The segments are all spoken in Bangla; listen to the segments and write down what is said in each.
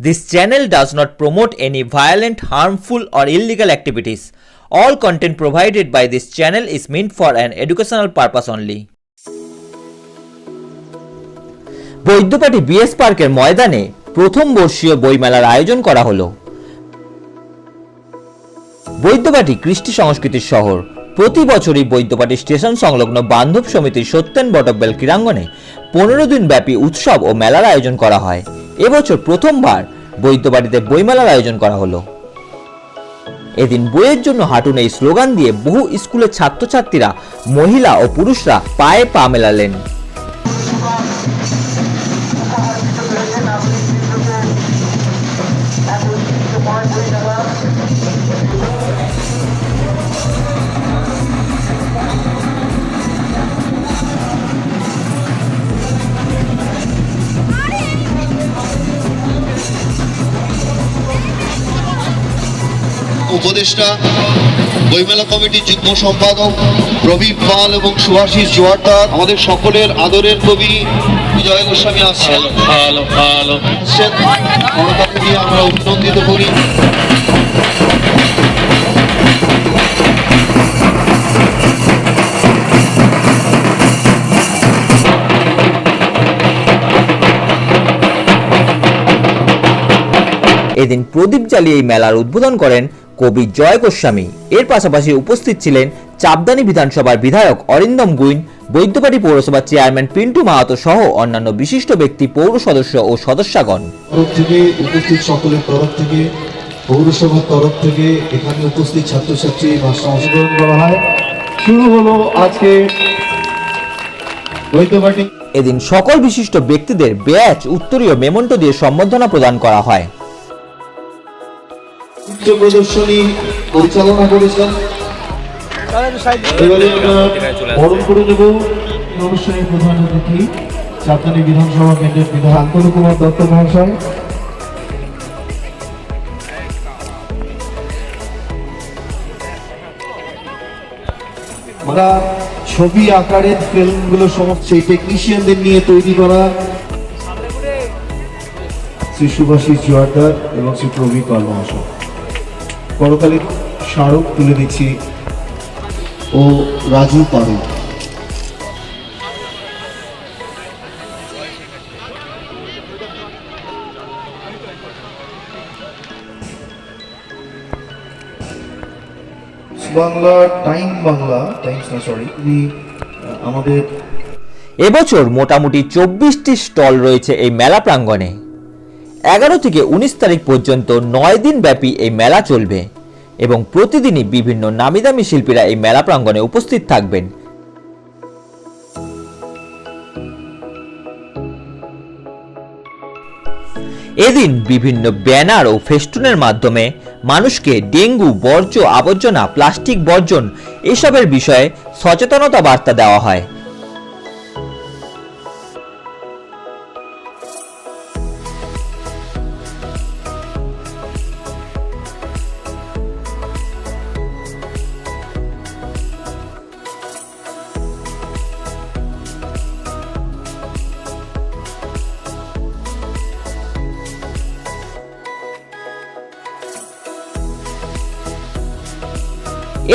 This channel does not promote any violent, harmful, or illegal activities. All content provided by this channel is meant for an educational purpose only. Baidyapati BS পার্কের ময়দানে প্রথম বর্ষীয় বইমেলার আয়োজন করা হলো বৈদ্যবাটি কৃষ্টি সংস্কৃতির শহর প্রতি বছরই বৈদ্যবাটি স্টেশন সংলগ্ন বান্ধব সমিতির সত্যেন বটব্বেল ক্রীড়াঙ্গনে পনেরো দিন ব্যাপী উৎসব ও মেলার আয়োজন করা হয় এবছর প্রথমবার বৈদ্যবাড়িতে বইমেলার আয়োজন করা হলো। এদিন বইয়ের জন্য হাঁটুন এই স্লোগান দিয়ে বহু স্কুলের ছাত্রছাত্রীরা, মহিলা ও পুরুষরা পায়ে পা মেলালেন। উপদেষ্টা বইমেলা কমিটির যুগ্ম সম্পাদক প্রবীর পাল এবং সুভাষিস জোয়ারদার আমাদের সকলের আদরের কবি বিজয় গোস্বামী আসছেন। আমরা অভিনন্দিত করি। এদিন প্রদীপ জ্বালিয়ে এই মেলার উদ্বোধন করেন কবি জয় গোস্বামী। এর পাশাপাশি উপস্থিত ছিলেন চাপদানি বিধানসভার বিধায়ক অরিন্দম গুইন বৈদ্যবাটি পৌরসভার চেয়ারম্যান পিন্টু মাহাতো সহ অন্যান্য বিশিষ্ট ব্যক্তি পৌর সদস্য ও সদস্যগণ। থেকে উপস্থিত সকলের তরফ থেকে পৌরসভার তরফ থেকে এখানে উপস্থিত ছাত্রছাত্রী ভাষণ অংশগ্রহণ করা হয়। শুরু হলো আজকে বৈদ্যবাটি এদিন সকল বিশিষ্ট ব্যক্তিদের ব্যাচ উত্তরীয় মেমন্টো দিয়ে সম্বর্ধনা প্রদান করা হয়। নৃত্য প্রদর্শনী পরিচালনা করেছেন। এবারে আমরা বরণ করে নেব। অনুষ্ঠানের প্রধান অতিথি চাঁদনী বিধানসভা কেন্দ্রের বিধায়ক কুমার দত্ত মহাশয়। আমরা ছবি আকারের ফিল্মগুলো সমস্ত টেকনিশিয়ানদের নিয়ে তৈরি করা। শ্রী সুভাষিস জোয়ারদার এবং শ্রী প্রবীর পাল মহাশয় করতালির স্মারক তুলে দিচ্ছি ও রাজু পারু। বাংলা টাইম বাংলা, টাইমস না সরি আমাদের এবছর মোটামুটি চব্বিশটি স্টল রয়েছে এই মেলা প্রাঙ্গণে। এগারো থেকে উনিশ তারিখ পর্যন্ত নয় দিন ব্যাপী এই মেলা চলবে এবং প্রতিদিনই বিভিন্ন নামিদামি শিল্পীরা এই মেলা প্রাঙ্গণে উপস্থিত থাকবেন। এদিন বিভিন্ন ব্যানার ও ফেস্টুনের মাধ্যমে মানুষকে ডেঙ্গু, বর্জ্য, আবর্জনা, প্লাস্টিক, বর্জন এসবের বিষয়ে সচেতনতা বার্তা দেওয়া হয়।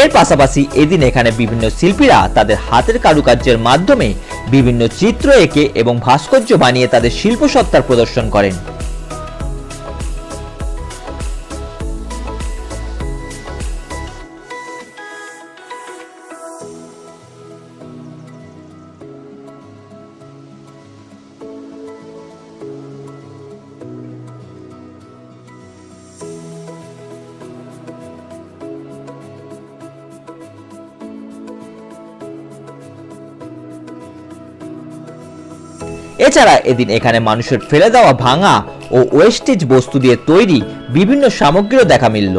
এর পাশাপাশি এদিন এখানে বিভিন্ন শিল্পীরা তাদের হাতের কারুকার্যের মাধ্যমে বিভিন্ন চিত্র এঁকে এবং ভাস্কর্য বানিয়ে তাদের শিল্পসত্তার প্রদর্শন করেন। এছাড়া এদিন এখানে মানুষের ফেলে দেওয়া ভাঙা ও ওয়েস্টেজ বস্তু দিয়ে তৈরি বিভিন্ন সামগ্রীও দেখা মিলল।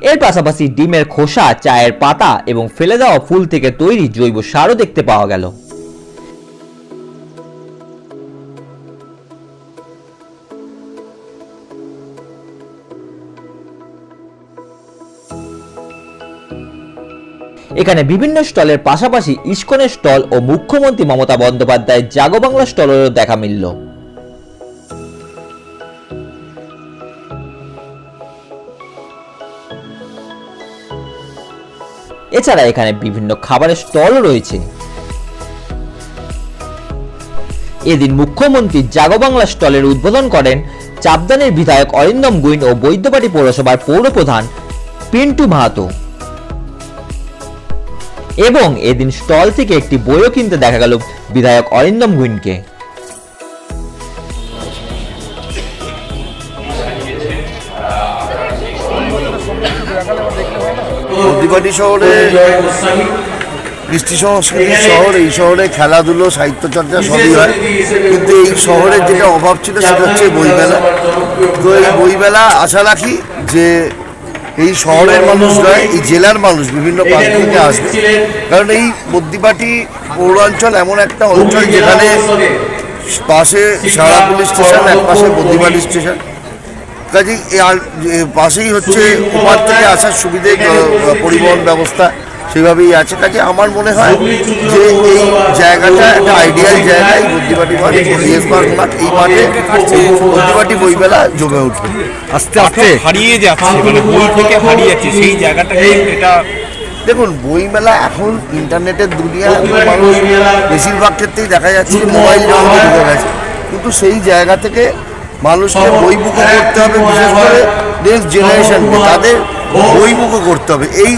এর পাশাপাশি ডিমের খোসা, চায়ের পাতা এবং ফেলে দেওয়া ফুল থেকে তৈরি জৈব সারও দেখতে পাওয়া গেল। এখানে বিভিন্ন স্টলের পাশাপাশি ইস্কনের স্টল ও মুখ্যমন্ত্রী মমতা বন্দ্যোপাধ্যায়ের জাগো বাংলা স্টলেরও দেখা মিলল। এছাড়া এখানে বিভিন্ন খাবারের স্টলও রয়েছে। এদিন মুখ্যমন্ত্রী জাগো বাংলা স্টলের উদ্বোধন করেন চাপদানের বিধায়ক অরিন্দম গুইন ও বৈদ্যবাটী পৌরসভার পৌরপ্রধান পিন্টু মাহাতো। এবং এদিন স্টল থেকে একটি বইও কিনতে দেখা গেল বিধায়ক অরিন্দম গুইনকে। নদীপাটি শহরে কৃষ্টি সংস্কৃতির শহর এই শহরে খেলাধুলো সাহিত্য চর্চা সবই হয়। কিন্তু এই শহরের যেটা অভাব ছিল সেটা হচ্ছে বইমেলা। তো এই বইমেলা আশা রাখি যে এই শহরের মানুষ নয় এই জেলার মানুষ বিভিন্ন প্রান্ত থেকে আসবে। কারণ এই বদ্যিপাটি পৌরাঞ্চল এমন একটা অঞ্চল যেখানে পাশে সারা পুলিশ স্টেশন এক পাশে বদ্যিপাটি স্টেশন। কাজে আর পাশেই হচ্ছে ওপার থেকে আসার সুবিধে পরিবহন ব্যবস্থা সেভাবেই আছে। কাজে আমার মনে হয় যে এই জায়গাটা একটা আইডিয়াল জায়গা এই বুদ্ধিবাটি মাঠ ডিএস পার্ক মাঠ এই মাঠে বুদ্ধিবাটি বইমেলা জমে উঠবে। আস্তে আস্তে। হারিয়ে যাচ্ছে মানে বই থেকে হারিয়ে যাচ্ছে সেই জায়গাটাকে এটা দেখুন বইমেলা এখন ইন্টারনেটের দুনিয়া মানুষ বেশিরভাগ ক্ষেত্রেই দেখা যাচ্ছে মোবাইল জগতে ঢুকে গেছে। কিন্তু সেই জায়গা থেকে মানুষকে বুকে করতে হবে বিশেষ করে নেক্সট জেনারেশনকে তাদের বইমুখো করতে হবে। এই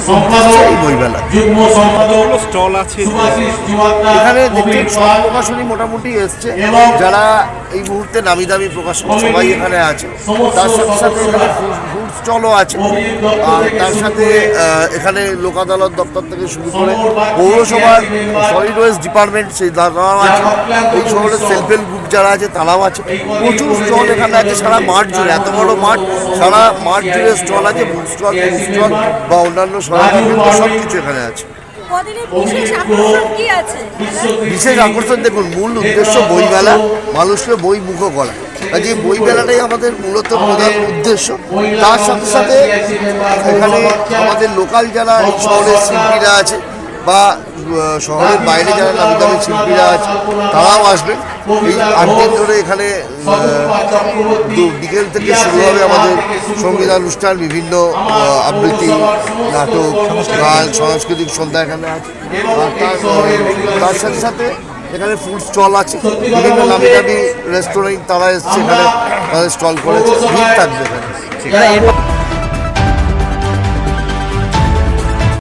এই বইমেলা। স্টল আছে। এখানে সব প্রকাশনী মোটামুটি এসছে। যারা এই মুহূর্তে নামি দামি প্রকাশক সবাই এখানে আছে। তার সাথে সাথে এখানে ফুড স্টলও আছে। আর তার সাথে এখানে লোক আদালত দপ্তর থেকে শুরু করে পৌরসভার সলিড ওয়েস্ট ডিপার্টমেন্ট সেই তারাও আছে। এই শহরের সেলফ হেল্প গ্রুপ যারা আছে তারাও আছে। প্রচুর স্টল এখানে আছে সারা মাঠ জুড়ে এত বড় মাঠ সারা মাঠ জুড়ে স্টল আছে বুক স্টল স্টল বা অন্যান্য সরঞ্জাম সব কিছু এখানে আছে। বিশেষ আকর্ষণ আছে? বিশেষ আকর্ষণ দেখুন মূল উদ্দেশ্য বইমেলা মানুষকে বই মুখ করা। কাজে বই মেলাটাই আমাদের মূলত প্রধান উদ্দেশ্য তার সাথে সাথে এখানে আমাদের লোকাল যারা এই শহরের শিল্পীরা আছে বা শহরের বাইরে যারা নামি দামি শিল্পীরা আছে তারাও আসবেন। এই আট দিন ধরে এখানে বিকেল থেকে শুরু হবে আমাদের সংগীত অনুষ্ঠান বিভিন্ন আবৃত্তি নাটক গান সাংস্কৃতিক সন্ধ্যা এখানে আছে। তার তার সাথে সাথে এখানে ফুড স্টল আছে। বিভিন্ন নামি দামি রেস্টুরেন্ট তারা এসছে এখানে তাদের স্টল করেছে। ভিড় থাকবে এখানে।